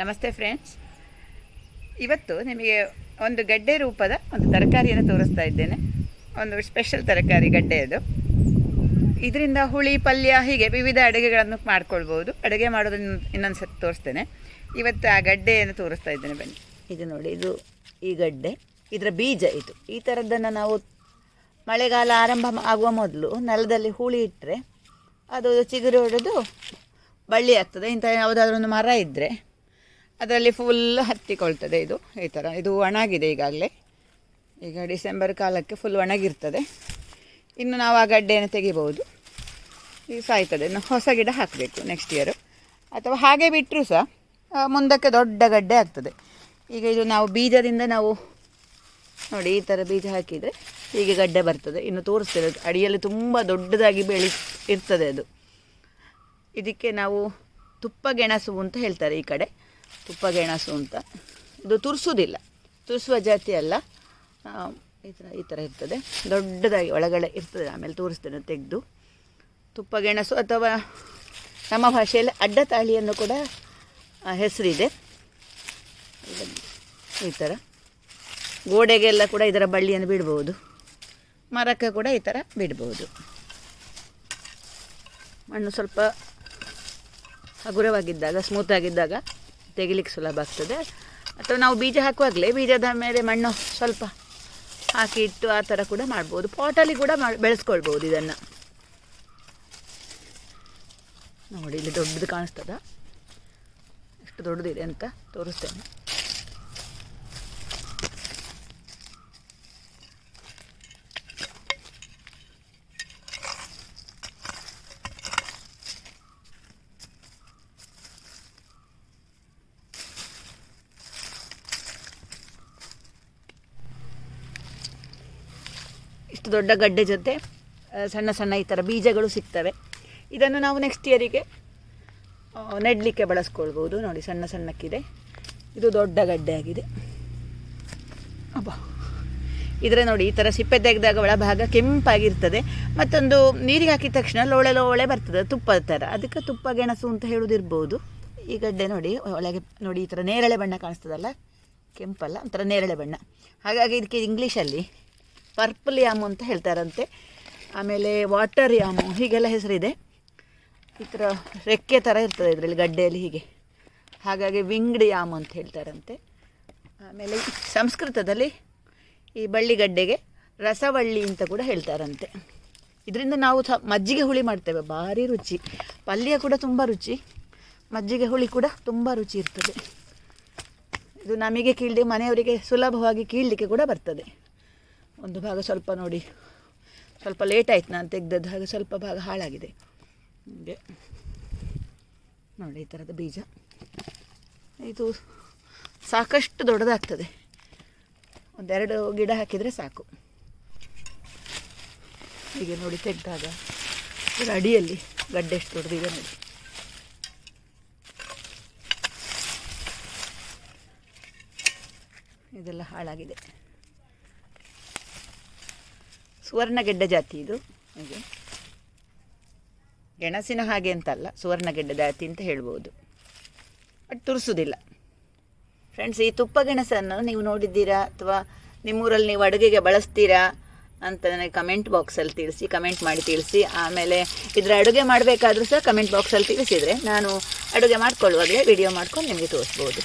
ನಮಸ್ತೆ ಫ್ರೆಂಡ್ಸ್. ಇವತ್ತು ನಿಮಗೆ ಒಂದು ಗಡ್ಡೆ ರೂಪದ ಒಂದು ತರಕಾರಿಯನ್ನು ತೋರಿಸ್ತಾ ಇದ್ದೇನೆ. ಒಂದು ಸ್ಪೆಷಲ್ ತರಕಾರಿ ಗಡ್ಡೆ ಅದು. ಇದರಿಂದ ಹುಳಿ, ಪಲ್ಯ ಹೀಗೆ ವಿವಿಧ ಅಡುಗೆಗಳನ್ನು ಮಾಡ್ಕೊಳ್ಬೋದು. ಅಡುಗೆ ಮಾಡೋದನ್ನು ಇನ್ನೊಂದು ಸತಿ ತೋರಿಸ್ತೇನೆ. ಇವತ್ತು ಆ ಗಡ್ಡೆಯನ್ನು ತೋರಿಸ್ತಾ ಇದ್ದೇನೆ ಬನ್ನಿ. ಇದು ನೋಡಿ, ಇದು ಈ ಗಡ್ಡೆ. ಇದರ ಬೀಜ ಇದು. ಈ ಥರದ್ದನ್ನು ನಾವು ಮಳೆಗಾಲ ಆರಂಭ ಆಗುವ ಮೊದಲು ನೆಲದಲ್ಲಿ ಹುಳಿ ಇಟ್ಟರೆ ಅದು ಚಿಗುರು ಹೊಡೆದು ಬಳ್ಳಿ ಆಗ್ತದೆ. ಇಂಥ ಯಾವುದಾದ್ರೂ ಒಂದು ಮರ ಇದ್ದರೆ ಅದರಲ್ಲಿ ಫುಲ್ ಹತ್ತಿಕೊಳ್ತದೆ ಇದು, ಈ ಥರ ಇದು ಒಣಗಿದೆ ಈಗಾಗಲೇ. ಈಗ ಡಿಸೆಂಬರ್ ಕಾಲಕ್ಕೆ ಫುಲ್ ಒಣಗಿರ್ತದೆ. ಇನ್ನು ನಾವು ಆ ಗಡ್ಡೆಯನ್ನು ತೆಗಿಬೋದು ಈಗ ಸಾಯ್ತದೆ. ಇನ್ನು ಹೊಸ ಗಿಡ ಹಾಕಬೇಕು ನೆಕ್ಸ್ಟ್ ಇಯರು ಅಥವಾ ಹಾಗೆ ಬಿಟ್ಟರೂ ಸಹ ಮುಂದಕ್ಕೆ ದೊಡ್ಡ ಗಡ್ಡೆ ಆಗ್ತದೆ. ಈಗ ಇದು ನಾವು ಬೀಜದಿಂದ ನಾವು, ನೋಡಿ, ಈ ಥರ ಬೀಜ ಹಾಕಿದರೆ ಹೀಗೆ ಗಡ್ಡೆ ಬರ್ತದೆ. ಇನ್ನು ತೋರಿಸ್ತೇವೆ. ಅಡಿಯಲ್ಲಿ ತುಂಬ ದೊಡ್ಡದಾಗಿ ಬೆಳಿ, ಇರ್ತದೆ ಅದು. ಇದಕ್ಕೆ ನಾವು ತುಪ್ಪ ಗೆಣಸು ಅಂತ ಹೇಳ್ತಾರೆ ಈ ಕಡೆ. ತುಪ್ಪ ಗೆಣಸು ಅಂತ. ಇದು ತುರಿಸೋದಿಲ್ಲ. ತುರಿಸುವ ಜಾತಿ ಅಲ್ಲ. ಈ ಥರ ಈ ಥರ ಇರ್ತದೆ. ದೊಡ್ಡದಾಗಿ ಒಳಗಡೆ ಇರ್ತದೆ ಆಮೇಲೆ ತೋರಿಸ್ತೇನೆ ತೆಗೆದು. ತುಪ್ಪ ಗೆಣಸು ಅಥವಾ ನಮ್ಮ ಭಾಷೆಯಲ್ಲಿ ಅಡ್ಡತಾಳಿಯನ್ನು ಕೂಡ ಆ, ಹೆಸರಿದೆ. ಈ ಥರ ಗೋಡೆಗೆಲ್ಲ ಕೂಡ ಇದರ ಬಳ್ಳಿಯನ್ನು ಬಿಡ್ಬೋದು. ಮರಕ್ಕೆ ಕೂಡ ಈ ಥರ ಬಿಡ್ಬೋದು. ಮಣ್ಣು ಸ್ವಲ್ಪ ಹಗುರವಾಗಿದ್ದಾಗ ಸ್ಮೂತ್ ಆಗಿದ್ದಾಗ ತೆಗಿಲಿಕ್ಕೆ ಸುಲಭ ಆಗ್ತದೆ. ಅಥವಾ ನಾವು ಬೀಜ ಹಾಕುವಾಗಲೇ ಬೀಜದ ಮೇಲೆ ಮಣ್ಣು ಸ್ವಲ್ಪ ಹಾಕಿ ಇಟ್ಟು ಆ ಥರ ಕೂಡ ಮಾಡ್ಬೋದು. ಪಾಟಲ್ಲಿ ಕೂಡ ಬೆಳೆಸ್ಕೊಳ್ಬೋದು ಇದನ್ನು. ನೋಡಿ, ಇಲ್ಲಿ ದೊಡ್ಡದು ಕಾಣಿಸ್ತದ. ಎಷ್ಟು ದೊಡ್ಡದಿದೆ ಅಂತ ತೋರಿಸ್ತೇನೆ. ಇಷ್ಟು ದೊಡ್ಡ ಗಡ್ಡೆ ಜೊತೆ ಸಣ್ಣ ಸಣ್ಣ ಈ ಥರ ಬೀಜಗಳು ಸಿಗ್ತವೆ. ಇದನ್ನು ನಾವು ನೆಕ್ಸ್ಟ್ ಇಯರಿಗೆ ನೆಡಲಿಕ್ಕೆ ಬಳಸ್ಕೊಳ್ಬೋದು. ನೋಡಿ, ಸಣ್ಣ ಸಣ್ಣಕ್ಕಿದೆ. ಇದು ದೊಡ್ಡ ಗಡ್ಡೆ ಆಗಿದೆ. ಅಬ್ಬಾ. ಇದರ ನೋಡಿ, ಈ ಥರ ಸಿಪ್ಪೆ ತೆಗೆದಾಗ ಒಳಭಾಗ ಕೆಂಪಾಗಿರ್ತದೆ. ಮತ್ತೊಂದು ನೀರಿಗೆ ಹಾಕಿದ ತಕ್ಷಣ ಲೋಳೆ ಲೋಳೆ ಬರ್ತದೆ ತುಪ್ಪದ ಥರ ಅದಕ್ಕೆ ತುಪ್ಪ, ಗೆಣಸು ಅಂತ ಹೇಳೋದಿರ್ಬೋದು. ಈ ಗಡ್ಡೆ ನೋಡಿ, ಒಳಗೆ ನೋಡಿ, ಈ ಥರ ನೇರಳೆ ಬಣ್ಣ ಕಾಣಿಸ್ತದಲ್ಲ? ಕೆಂಪಲ್ಲ? ಒಂಥರ ನೇರಳೆ ಬಣ್ಣ. ಹಾಗಾಗಿ ಇದಕ್ಕೆ ಇಂಗ್ಲೀಷಲ್ಲಿ ಪರ್ಪಲ್ ಯಾಮು ಅಂತ ಹೇಳ್ತಾರಂತೆ. ಆಮೇಲೆ ವಾಟರ್ ಯಾಮು, ಹೀಗೆಲ್ಲ ಹೆಸರಿದೆ. ಈ ಥರ ರೆಕ್ಕೆ ಥರ ಇರ್ತದೆ ಇದರಲ್ಲಿ, ಗಡ್ಡೆಯಲ್ಲಿ ಹೀಗೆ. ಹಾಗಾಗಿ ವಿಂಗ್ಡ್ ಯಾಮು ಅಂತ ಹೇಳ್ತಾರಂತೆ. ಆಮೇಲೆ ಸಂಸ್ಕೃತದಲ್ಲಿ ಈ ಬಳ್ಳಿಗಡ್ಡೆಗೆ ರಸವಳ್ಳಿ ಅಂತ ಕೂಡ ಹೇಳ್ತಾರಂತೆ. ಇದರಿಂದ ನಾವು ಸ, ಮಜ್ಜಿಗೆ ಹುಳಿ ಮಾಡ್ತೇವೆ, ಭಾರಿ ರುಚಿ. ಪಲ್ಯ ಕೂಡ ತುಂಬ ರುಚಿ. ಮಜ್ಜಿಗೆ ಹುಳಿ ಕೂಡ ತುಂಬ ರುಚಿ ಇರ್ತದೆ. ಇದು ನಮಗೆ ಕೀಳಿ ಮನೆಯವರಿಗೆ ಸುಲಭವಾಗಿ ಕೀಳಲಿಕ್ಕೆ ಕೂಡ ಬರ್ತದೆ. ಒಂದು ಭಾಗ ಸ್ವಲ್ಪ ನೋಡಿ. ಸ್ವಲ್ಪ ಲೇಟ್ ಆಯ್ತು ನಾನು ತೆಗೆದದ್ದು, ಹಾಗೆ ಸ್ವಲ್ಪ ಭಾಗ ಹಾಳಾಗಿದೆ. ಹೀಗೆ. ನೋಡಿ ಈ ಥರದ ಬೀಜ. ಇದು ಸಾಕಷ್ಟು ದೊಡ್ಡದಾಗ್ತದೆ. ಒಂದೆರಡು ಗಿಡ ಹಾಕಿದರೆ ಸಾಕು. ಹೀಗೆ ನೋಡಿ ತೆಗೆದಾಗ ಇದರ ಅಡಿಯಲ್ಲಿ ಗಡ್ಡೆ ಎಷ್ಟು ದೊಡ್ಡದಿದೆ ನೋಡಿ. ಇದೆಲ್ಲ ಹಾಳಾಗಿದೆ. ಸುವರ್ಣಗೆಡ್ಡೆ ಜಾತಿ ಇದು. ಹಾಗೆ. ಗೆಣಸಿನ ಹಾಗೆ ಅಂತಲ್ಲ, ಸುವರ್ಣಗೆಡ್ಡೆ ಜಾತಿ ಅಂತ ಹೇಳ್ಬೋದು. ಬಟ್ ತುರಿಸೋದಿಲ್ಲ. ಫ್ರೆಂಡ್ಸ್ ಈ ತುಪ್ಪ ಗೆಣಸನ್ನು ನೀವು ನೋಡಿದ್ದೀರಾ ಅಥವಾ ನಿಮ್ಮೂರಲ್ಲಿ ನೀವು ಅಡುಗೆಗೆ ಬಳಸ್ತೀರಾ ಅಂತ ನನಗೆ ಕಮೆಂಟ್ ಬಾಕ್ಸಲ್ಲಿ ತಿಳಿಸಿ ಕಮೆಂಟ್ ಮಾಡಿ ತಿಳಿಸಿ, ಆಮೇಲೆ ಇದರ ಅಡುಗೆ ಮಾಡಬೇಕಾದ್ರೂ ಸಹ ಕಮೆಂಟ್ ಬಾಕ್ಸಲ್ಲಿ ತಿಳಿಸಿದರೆ ನಾನು ಅಡುಗೆ ಮಾಡ್ಕೊಳ್ಳುವಾಗಲೇ ವಿಡಿಯೋ ಮಾಡ್ಕೊಂಡು ನಿಮಗೆ ತೋರಿಸ್ಬೋದು.